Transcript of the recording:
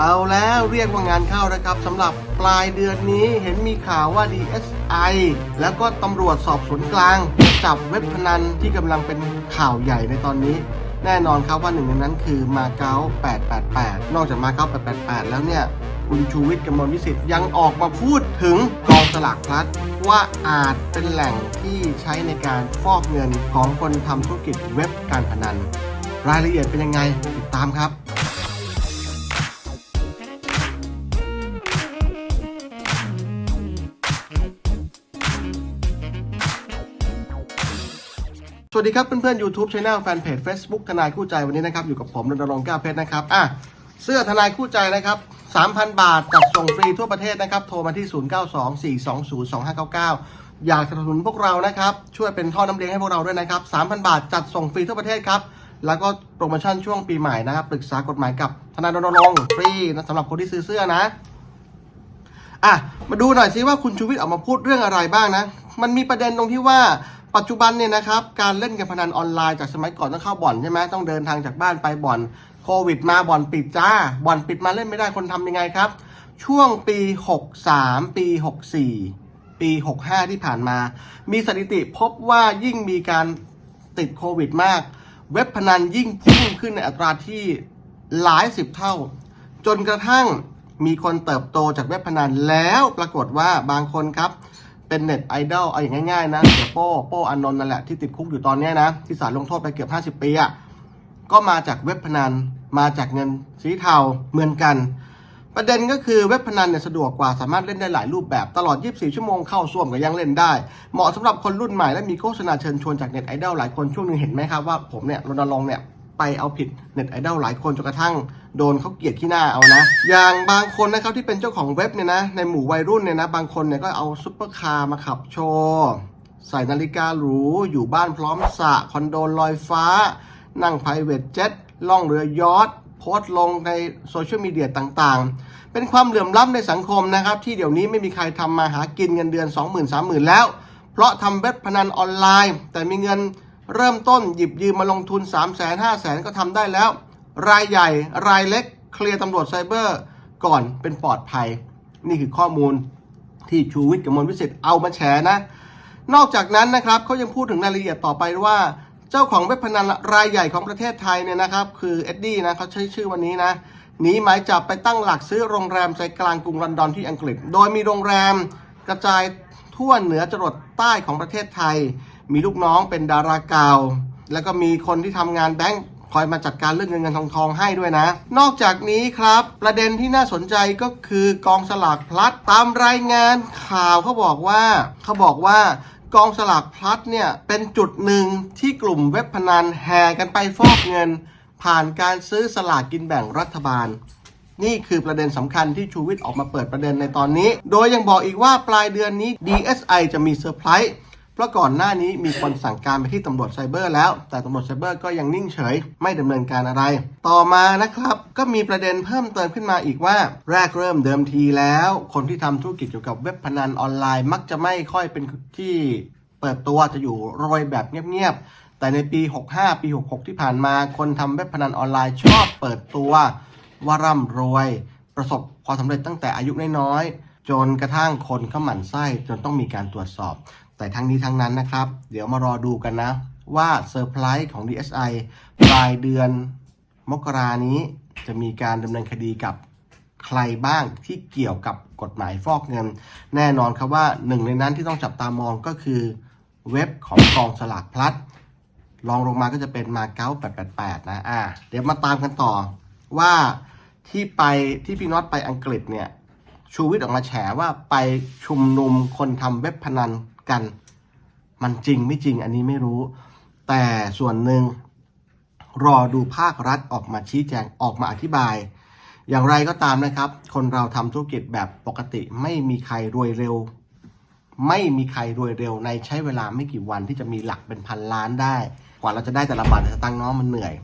เอาแล้วเรียกว่างานเข้านะครับสำหรับปลายเดือนนี้เห็นมีข่าวว่า DSI แล้วก็ตำรวจสอบสวนกลาง จับเว็บพนันที่กำลังเป็นข่าวใหญ่ในตอนนี้ แน่นอนครับว่าหนึ่งในนั้นคือมาเก๊า888 นอกจากมาเก๊า888 แล้วเนี่ย คุณชูวิทย์กำมลวิสิทธิ์ยังออกมาพูดถึงกองสลากพลัดว่าอาจเป็นแหล่งที่ใช้ในการฟอกเงินของคนทำธุรกิจเว็บการพนัน รายละเอียดเป็นยังไงติดตามครับ วัสดีครับเพื่อนๆ YouTube Channel แฟนเพจ Facebook ทนายคู่ใจวันนี้นะครับ อยู่กับผมรณรงค์แก้วเพชรนะครับอะเสื้อทนายคู่ใจนะครับ 3,000 บาทจัดส่งฟรีทั่วประเทศนะครับ โทรมาที่ 0924202599 อยากสนับสนุนพวกเรานะครับ ช่วยเป็นท่อน้ำเลี้ยงให้พวกเราด้วยนะครับ 3,000 บาทจัดส่งฟรีทั่วประเทศครับ แล้วก็โปรโมชั่นช่วงปีใหม่นะครับปรึกษากฎหมายกับทนายรณรงค์ฟรีนะสำหรับคนที่ซื้อเสื้อนะอะมาดูหน่อยซิว่าคุณชูวิทย์ออกมาพูดเรื่องอะไรบ้างนะ มันมีประเด็นตรงที่ว่า ปัจจุบันเนี่ยนะครับการเล่นการพนันออนไลน์จากสมัยก่อนต้องเข้าบ่อนใช่ไหมต้องเดินทางจากบ้านไปบ่อนโควิดมาบ่อนปิดจ้าบ่อนปิดมาเล่นไม่ได้คนทำยังไงครับ ช่วงปี 63 ปี 64 ปี 65 ที่ผ่านมา มีสถิติพบว่ายิ่งมีการติดโควิดมาก เว็บพนันยิ่งพุ่งขึ้นในอัตราที่หลายสิบเท่า จนกระทั่งมีคนเติบโตจากเว็บพนันแล้วปรากฏว่าบางคนครับ เป็นเน็ตไอดอลเอาอย่างง่ายๆนะเสียโป้โป้อานนท์นั่นแหละที่ติดคุกอยู่ตอนนี้นะที่ศาลลงโทษไปเกือบ50 ปีอะ่ะก็มาจากเว็บพนันมาจากเงินสีเทาเหมือนกัน ประเด็นก็คือเว็บพนันเนี่ยสะดวกกว่าสามารถเล่นได้หลายรูปแบบตลอด 24 ชั่วโมงเข้าส่วมก็ยังเล่นได้ เหมาะสำหรับคนรุ่นใหม่และมีโฆษณาเชิญชวนจากเน็ตไอดอลหลายคนช่วงหนึงเห็นไหมครับว่าผมเนี่ยรณรงค์เนี่ยไปเอาผิดเน็ตไอดอลหลายคนจนกระทั่ง โดนเขาเกลียดขี้หน้าเอานะ อย่างบางคนนะครับที่เป็นเจ้าของเว็บเนี่ยนะ ในหมู่วัยรุ่นเนี่ยนะ บางคนเนี่ยก็เอาซุปเปอร์คาร์มาขับโชว์ใส่นาฬิกาหรู อยู่บ้านพร้อมสระคอนโดลอยฟ้า นั่งไพรเวทเจ็ตล่องเรือยอทโพสต์ลงในโซเชียลมีเดียต่างๆ เป็นความเหลื่อมล้ำในสังคมนะครับ ที่เดี๋ยวนี้ไม่มีใครทำมาหากินเงินเดือน 20,000 30,000 แล้ว เพราะทำเว็บพนันออนไลน์ แต่มีเงินเริ่มต้นหยิบยืมมาลงทุน 3 0 0 0 0 0 5 0 0 0 0 ก็ทำได้แล้ว รายใหญ่ รายเล็ก เคลียร์ตำรวจไซเบอร์ ก่อนเป็นปลอดภัย นี่คือข้อมูลที่ชูวิทย์กับมลวิสิทธิ์เอามาแฉนะ นอกจากนั้นนะครับเขายังพูดถึงรายละเอียดต่อไปว่า เจ้าของเว็บพนันรายใหญ่ของประเทศไทยเนี่ยนะครับ คือเอ็ดดี้นะเขาใช้ชื่อวันนี้นะหนีหมายจับไปตั้งหลักซื้อโรงแรมใจกลางกรุงลอนดอนที่อังกฤษ โดยมีโรงแรมกระจายทั่วเหนือจรดใต้ของประเทศไทย มีลูกน้องเป็นดาราเก่าแล้วก็มีคนที่ทำงานแบงค์ อยมาจัดการเรื่องเงินเงินทองทองให้ด้วยนะ นอกจากนี้ครับ ประเด็นที่น่าสนใจก็คือกองสลากพลัดตามรายงานข่าวเขาบอกว่าเขาบอกว่ากองสลากพลัดเนี่ยเป็นจุดหนึ่งที่กลุ่มเว็บพนันแห่กันไปฟอกเงิน ผ่านการซื้อสลากกินแบ่งรัฐบาลนี่คือประเด็นสำคัญที่ชูวิทย์ออกมาเปิดประเด็นในตอนนี้ โดยยังบอกอีกว่าปลายเดือนนี้ DSI จะมีเซอร์ไพรส์ เพราะก่อนหน้านี้มีคนสั่งการไปที่ตำรวจไซเบอร์แล้ว แต่ตำรวจไซเบอร์ก็ยังนิ่งเฉย ไม่ดำเนินการอะไร ต่อมานะครับ ก็มีประเด็นเพิ่มเติมขึ้นมาอีกว่า แรกเริ่มเดิมทีแล้ว คนที่ทำธุรกิจเกี่ยวกับเว็บพนันออนไลน์ มักจะไม่ค่อยเป็นที่เปิดตัวจะอยู่โรยแบบเงียบๆ แต่ในปี 65 ปี 66 ที่ผ่านมา คนทำเว็บพนันออนไลน์ชอบเปิดตัวว่าร่ำรวย ประสบความสำเร็จตั้งแต่อายุน้อยๆจนกระทั่งคนเข้าหมั่นไส้จนต้องมีการตรวจสอบ แต่ทั้งนี้ทั้งนั้นนะครับ เดี๋ยวมารอดูกันนะ ว่าเซอร์ไพรส์ของ DSI ปลายเดือนมกรานี้จะมีการดำเนินคดีกับใครบ้างที่เกี่ยวกับกฎหมายฟอกเงิน แน่นอนครับว่าหนึ่งในนั้นที่ต้องจับตามองก็คือเว็บของกองสลากพลัดลองลงมาก็จะเป็นมาเก๊า888 นะ อ่า เดี๋ยวมาตามกันต่อว่าที่ไปที่พี่น็อตไปอังกฤษเนี่ย ชูวิทย์ออกมาแฉว่าไปชุมนุมคนทำเว็บพนัน กัน มันจริงไม่จริงอันนี้ไม่รู้ แต่ส่วนหนึ่งรอดูภาครัฐออกมาชี้แจงออกมาอธิบาย อย่างไรก็ตามนะครับ คนเราทำธุรกิจแบบปกติไม่มีใครรวยเร็ว ไม่มีใครรวยเร็วในใช้เวลาไม่กี่วันที่จะมีหลักเป็นพันล้านได้ กว่าเราจะได้แต่ละบาทแต่ละตังค์น้องมันเหนื่อย